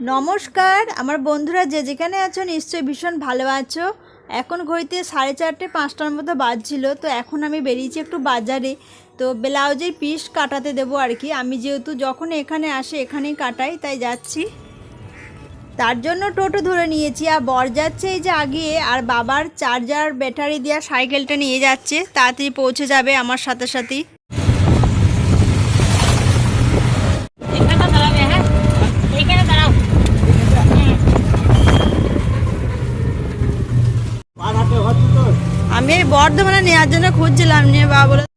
নমস্কার, আমার বন্ধুরা যে যেখানে আছো নিশ্চয়ই ভীষণ ভালো আছো। এখন ঘড়িতে সাড়ে চারটে, পাঁচটার মতো বাজছিল, তো এখন আমি বেরিয়েছি একটু বাজারে। তো ব্লাউজের পিস কাটাতে দেবো আর কি। আমি যেহেতু যখন এখানে আসে এখানেই কাটাই, তাই যাচ্ছি। তার জন্য টোটো ধরে নিয়েছি, আর বর যাচ্ছে এই যে আগে আর বাবার চার্জার ব্যাটারি দেওয়া সাইকেলটা নিয়ে যাচ্ছে, তাড়াতাড়ি পৌঁছে যাবে আমার সাথে সাথেই এখানে দাঁড়াবে হ্যাঁ এইখানে দাঁড়াও আমি বর্ধমানে নেওয়ার জন্য খুঁজছিলাম নিয়ে বাবা বলে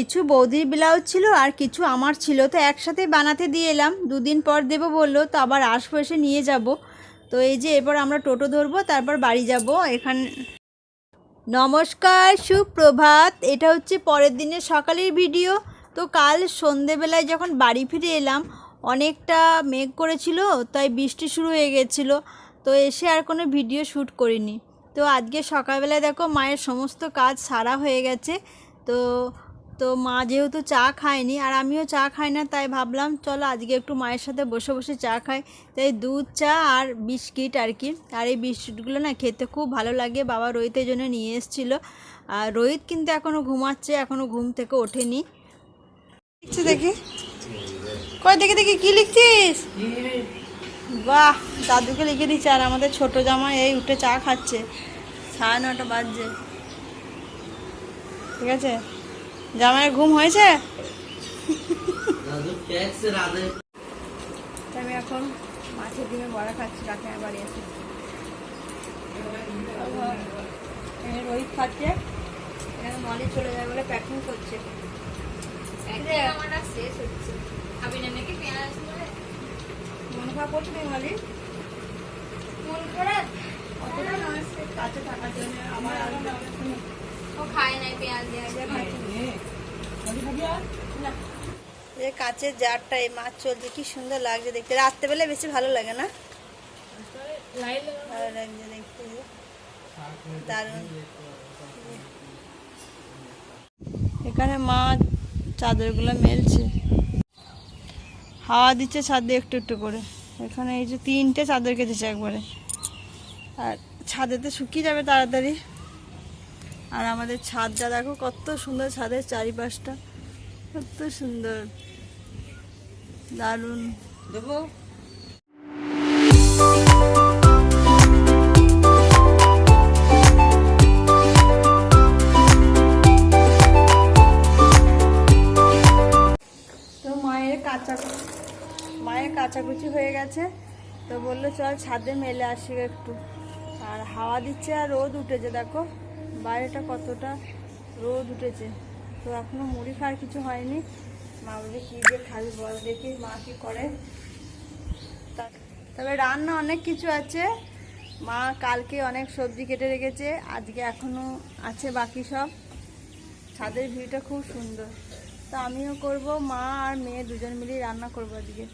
কিছু বৌদির ব্লাউজ ছিল আর কিছু আমার ছিল। তো একসাথে বানাতে দিয়ে এলাম। দুদিন পর দেবো বলল, তো আবার আসব, এসে নিয়ে যাব। তো এই যে এরপর আমরা টোটো ধরবো, তারপর বাড়ি যাব। এখানে নমস্কার, সুপ্রভাত। এটা হচ্ছে পরের দিনের সকালের ভিডিও। তো কাল সন্ধেবেলায় যখন বাড়ি ফিরে এলাম, অনেকটা মেঘ করেছিল, তাই বৃষ্টি শুরু হয়ে গেছিল। তো এসে আর কোনো ভিডিও শ্যুট করিনি। তো আজকে সকালবেলায় দেখো, মায়ের সমস্ত কাজ সারা হয়ে গেছে। তো তো মা যেহেতু চা খায়নি আর আমিও চা খাই না, তাই ভাবলাম চলো আজকে একটু মায়ের সাথে বসে বসে চা খাই। তাই দুধ, চা আর বিস্কিট আর কি। আর এই বিস্কিটগুলো না খেতে খুব ভালো লাগে। বাবা রোহিতের জন্য নিয়ে এসেছিল। আর রোহিত কিন্তু এখনও ঘুমাচ্ছে এখনও ঘুম থেকে ওঠেনি। লিখছি দেখি। কই দেখি দেখি, কি লিখছিস? বাহ, দাদুকে লিখে দিচ্ছে আর আমাদের ছোট জামা এই উঠে চা খাচ্ছে। সাড়ে নটা বাজছে। ঠিক আছে? জামাইয়ের ঘুম হয়েছে? আমি এখন মাছের ডিমে বড়া খাচ্ছি কাকিমার বাড়ি এসে এখানে রোহিত খাচ্ছে এখানে মলি চলে যায় বলে প্যাকিং করছে। শেষ হচ্ছে। মন খারাপ করছে মলি? মন খারাপ? অতটা কাছে থাকার জন্য আমার আর ও খায় নাই পেঁয়াজ না এই কাচের জারটা এই মাছ চলছে কি সুন্দর লাগছে দেখতে রাত্রেবেলা বেশি ভালো লাগে না ভালো লাগছে দেখতে দারুণ এখানে মা চাদরগুলো মেলছে। হাওয়া দিচ্ছে ছাদে একটু একটু করে। এখানে এই যে তিনটে চাদর কেটেছে একবারে। আর ছাদেতে শুকিয়ে যাবে তাড়াতাড়ি। আর আমাদের ছাদটা দেখো কত সুন্দর ছাদের চারিপাশটা কত সুন্দর। দারুণ। দেবো? তো মায়ের কাঁচা মায়ের কাচাকুচি হয়ে গেছে। তো বলল চল ছাদে মেলে আসি একটু। আর হাওয়া দিচ্ছে আর রোদ উঠেছে দেখো। বাইরেটা কতটা রোদ উঠেছে। তো এখনও মুড়ি খাওয়ার কিছু হয়নি। মা বলে কী দিয়ে খাবি বল দেখি, মা কি করে? তবে রান্না অনেক কিছু আছে। মা কালকে অনেক সবজি কেটে রেখেছে, আজকে এখনও আছে বাকি সব। ছাদের ভিউটা খুব সুন্দর। তো আমিও করব, মা আর মেয়ে দুজন মিলেই রান্না করব আজকে।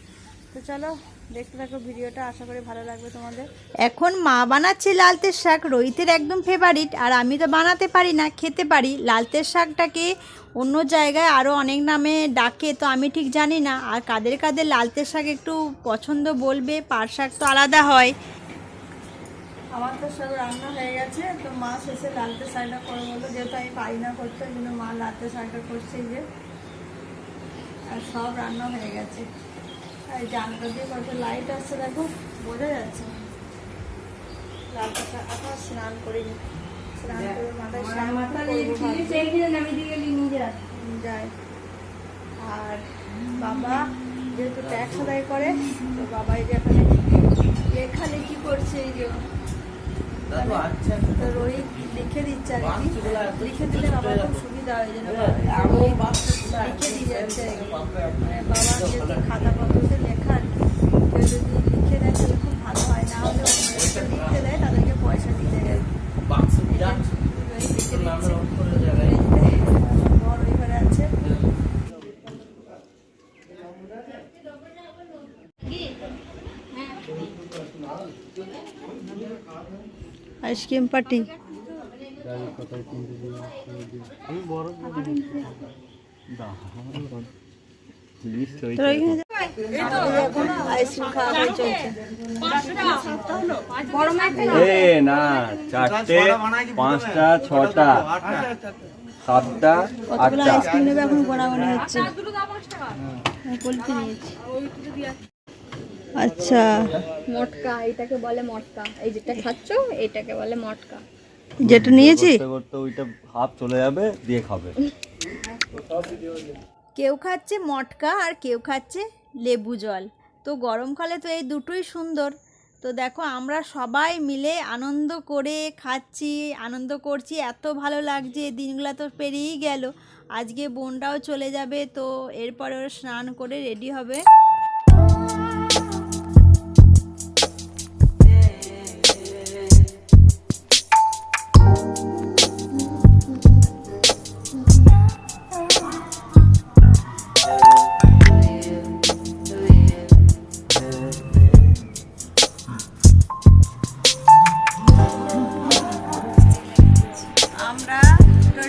তো চলো দেখতে থাকো ভিডিওটা আশা করি ভালো লাগবে তোমাদের। এখন মা বানাচ্ছে লালতের শাক রোহিতের একদম ফেভারিট আর আমি তো বানাতে পারি না খেতে পারি। লালতের শাকটাকে অন্য জায়গায় আরও অনেক নামে ডাকে তো আমি ঠিক জানি না। আর কাদের কাদের লালতের শাক একটু পছন্দ বলবে পাট শাক তো আলাদা হয়। আমার তো সব রান্না হয়ে গেছে তো মা শেষে লালতে শাকটা করে বলল যেহেতু আমি পারি না করতে ওই জন্য মা লালতে শাকটা করছে যে। আর সব রান্না হয়ে গেছে। আর এই জানলা দিয়ে কত লাইট আসছে দেখো বোঝা যাচ্ছে। না। লালতে শাক এখন স্নান করিনি স্নান করে মাথায় স্নান যায় আর বাবা যেহেতু ট্যাক্স আদায় করে তো বাবা এই যে এখানে লেখালেখি করছে এই যে তো রোহিত লিখে দিচ্ছে আর কি। লিখে দিলে বাবার খুব সুবিধা হয় যেন লিখে দিয়ে যাচ্ছে মানে বাবার যেহেতু খাতা পত্রতে লেখা আর কি কেউ যদি লিখে দেয় তাহলে খুব ভালো হয় না হলে অন্য লিখে দেয় তাদেরকে পয়সা দিতে হয় রোহিত লিখে দিচ্ছে আইসক্রিম পার্টি তোর ওইখানে যা- এখন আইসক্রিম খাওয়া দাওয়া চলছে এ না চারটে পাঁচটা ছটা সাতটা আটটা। আইসক্রিম নেবে এখন গোনাগুনি হচ্ছে। নিয়েছি। আচ্ছা। মটকা এটাকে বলে মটকা। এই যেটা খাচ্ছ এটাকে বলে মটকা। যেটা নিয়েছি? করতে করতে ওইটা হাফ চলে যাবে দিয়ে খাবে। কেউ খাচ্ছে মটকা আর কেউ খাচ্ছে লেবু জল। তো গরমকালে তো এই দুটোই সুন্দর। তো দেখো আমরা সবাই মিলে আনন্দ করে খাচ্ছি আনন্দ করছি। এত ভালো লাগছে দিনগুলো তো পেরিয়েই গেল। আজকে বোনটাও চলে যাবে তো এরপরে ওরা স্নান করে রেডি হবে।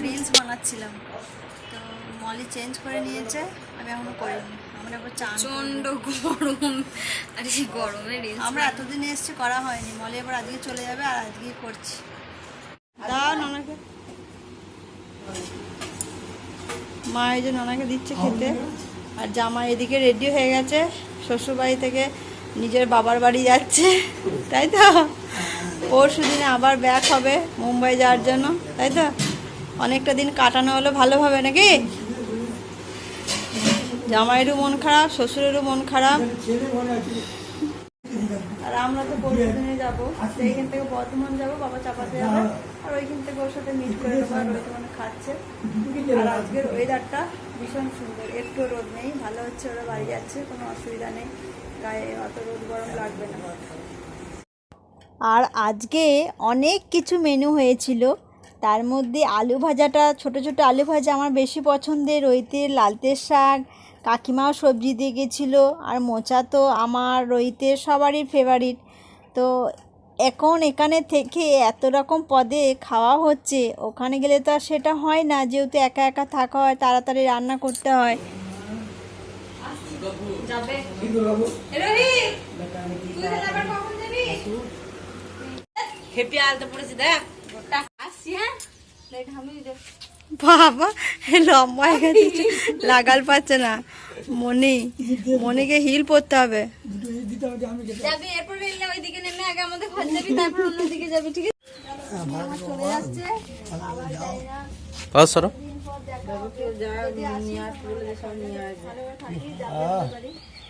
রিলস বানাচ্ছিলাম। তো মলি চেঞ্জ করে নিয়েছে আমি এখনও করিনি। আমরা এবার চান গরম। আর এই গরমে রিলস আমরা এতদিন এসছি করা হয়নি। মলে এবার আজকে চলে যাবে আর আজকেই করছি। দাও নানাকে। মা এই যে নানাকে দিচ্ছে খেতে। আর জামা এদিকে রেডি হয়ে গেছে। শ্বশুরবাড়ি থেকে নিজের বাবার বাড়ি যাচ্ছে। তাই তো? পরশু দিনে আবার ব্যাক হবে মুম্বাই যাওয়ার জন্য। তাই তো? অনেকটা দিন কাটানো হলো, ভালোভাবে নাকি? জামাইয়েরও মন খারাপ, শ্বশুরেরও মন খারাপ। আর আমরা তো পরশু দিনে যাব এইখান থেকে বর্ধমান যাব, বাবা চাপাতে যাবে, আর ওইখান থেকে ওর সাথে মিট করে ওইটা মানে খাচ্ছে। আর আজকের ওয়েদারটা ভীষণ সুন্দর, একটু রোদ নেই, ভালো হচ্ছে, ওরা বাড়ি যাচ্ছে, কোনো অসুবিধা নেই, গায়ে অত রোদ গরম লাগবে না। আর আজকে অনেক কিছু মেনু হয়েছিল তার মধ্যে আলু ভাজাটা ছোট ছোট আলু ভাজা আমার বেশি পছন্দের। রইতের লালতের শাক কাকিমাও সবজি দিয়ে গেছিল। আর মোচা তো আমার রইতের সবারই ফেভারিট তো এখন এখানে থেকে এত রকম পদে খাওয়া হচ্ছে ওখানে গেলে তো আর সেটা হয় না। যেহেতু একা একা থাকা হয় তাড়াতাড়ি রান্না করতে হয়। খেপে আলতে পড়েছি দেখ গোটা আসছি হ্যাঁ দেখ আমি দেখ বাবা লম্বা হয়ে গেছে লাগাল পাচ্ছে না। মনি মনিকে হিল পরতে হবে। যাবি এরপর বেরলে নেমে আগে আমাদের ঘর যাবি তারপর অন্যদিকে যাবি ঠিক আছে? আমার যাচ্ছে আবার যাই না সরো।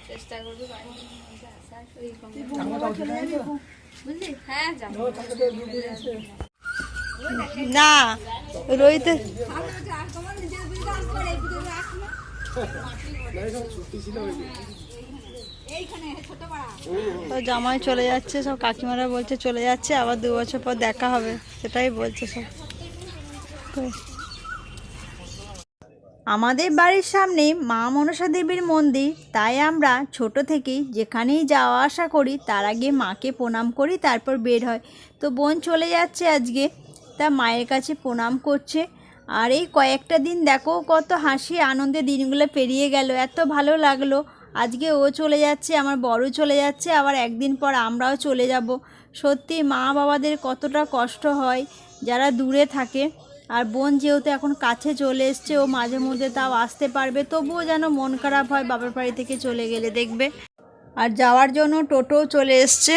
চেষ্টা করবি বাড়ির আসার শরীর কম হ্যাঁ যাব। না রইতে তো জামাই চলে যাচ্ছে, সব কাকিমারা বলছে চলে যাচ্ছে, আবার দু বছর পর দেখা হবে, সেটাই বলছে সব। আমাদের বাড়ির সামনে মা মনসা দেবীর মন্দির, তাই আমরা ছোট থেকেই যেখানেই যাওয়া আসা করি, তার আগে মাকে প্রণাম করি, তারপর বের হয়। তো বোন চলে যাচ্ছে আজকে। তা মায়ের কাছে প্রণাম করছে। আর এই কয়েকটা দিন দেখো, কত হাসি, আনন্দে দিনগুলো পেরিয়ে গেল, এত ভালো লাগল। আজকে ও চলে যাচ্ছে, আমার বড় চলে যাচ্ছে, আবার একদিন পর আমরাও চলে যাব। সত্যি মা বাবাদের কতটা কষ্ট হয়, যারা দূরে থাকে। আর বোন যেহেতু এখন কাছে চলে এসছে, ও মাঝে মধ্যে তাও আসতে পারবে, তবুও যেন মন খারাপ হয় বাবার বাড়ি থেকে চলে গেলে দেখবে। আর যাওয়ার জন্য টোটোও চলে এসছে।